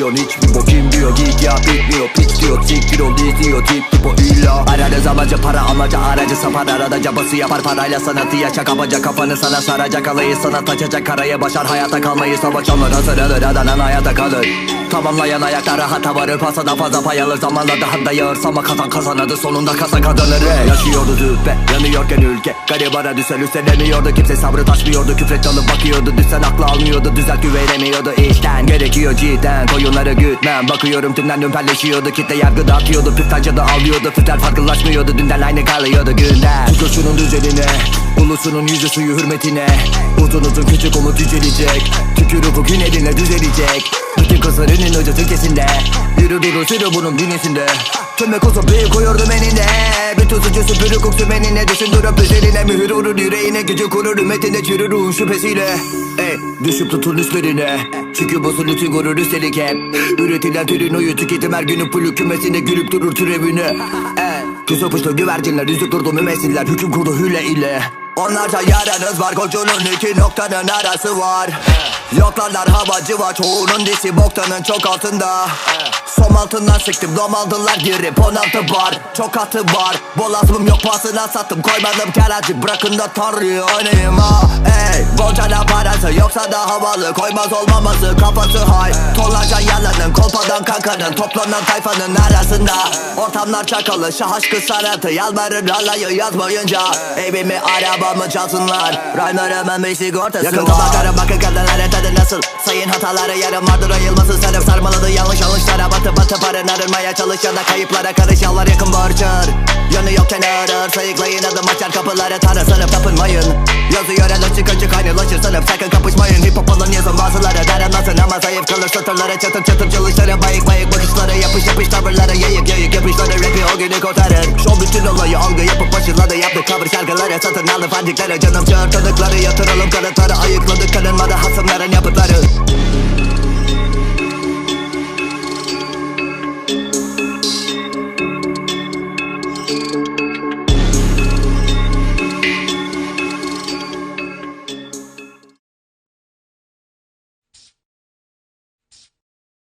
Yo, nicht wie Bokim, Bio, Giga, Big Bio, Pitch, Dio, Zick, Dio, Dio, Dio, Dio, Dio, Dio, Ararız amacı para amacı aracı sapar Arada cabası yapar. Parayla sanatı yaşa Kapacak kafanı sana saracak. Alayı sana taçacak Karaya başar hayata kalmayı savaş alır. Hazır alır adanan hayata kalır. Tamamlayan ayaklara hata varır Pasada fazla pay alır zamanla daha da yağır Sama kazan kazanadı sonunda kasa kazanır. Hey. Yaşıyordu züppe yanıyorken ülke. Garibara düşer üstelemiyordu Kimse sabrı taşmıyordu Küfret alıp bakıyordu. Düşsen aklı almıyordu Düzelt güvenemiyordu. İşten Gerekiyor cidden Koyunları gütmem. Bakıyorum tümden dümperleşiyordu Kitle yargı dağıtıyordu Püf da alıyordu Fütler farklılaşmıyordu Dünden aynı kalıyordu günden Tut şunun düzenine Ulusunun yüzü suyu hürmetine. Uzun uzun küçük umut yücelecek Tükürü bugün elinle düzelecek. Bütün kızlarının ucu Türkçesinde Yürü duru sürü bunun bünyesinde Tümme kuzu büyük koyurdum eninde Bütün suçu süpürü koksu menine. Düşündürüp üzerine mühür vurur yüreğine. Gücü kurur ümmetinde çürür ruhun şüphesiyle. Ey düşüp tutun üstlerine Çünkü bu sulutu gurur üstelik hep. Üretilen türün oyu tüketim her günü pülü kümesine Gülüp durur türevini. Ey Kız öpüşlü güvercinler yüzüp durdu mümessiller Hüküm kurdu hüle ile. Onlarca yaranız var koçunun iki noktanın arası var. Yoklarlar havacı var çoğunun dişi boktanın çok altında. Som altından sıktım dom aldılar girip 16 bar. Çok atı var Boğazımım yok pahasına sattım koymadım keracı. Bırakın da tanrıyı oynayayım ha. Ey bolcana parası yoksa da havalı Koymaz olmaması kafası hay. Tonlarca kolpadan kankanın Toplanan tayfanın arasında Ortamlar çakalı şah aşkı sanatı Yalvarır alayı yazmayınca Evimi arabamı çalsınlar Rhyme'larımın bir sigortası Yakın tabaklara bakın kadınlara tadı nasıl? Sayın hataları yarım vardır ayılması Sarıp sarmaladı yanlış yanlışlara Batı batı parın arınmaya çalış ya da kayıplara karış Yalvar yakın borçur Yanı yokken ağırır Sayıklayın adım açar kapıları Tanrı sanıp tapınmayın. Yazıyor el açık açık aynılaşır sanıp sakın kapışmayın. Hip hop alın yazın bazıları dayanmasın ama zayıf kalır Satırları çatır çatır çalışları bayık bayık bakışları Yapış yapış tavırları yayık yayık yapışları Rapi o günü kurtarır Şov bütün olayı algı yapıp başladı Yaptık cover şarkıları satın aldı fancikleri Canım çağır tanıkları yatıralım kanıtları Ayıkladık kanınmadı hasımların yapıtları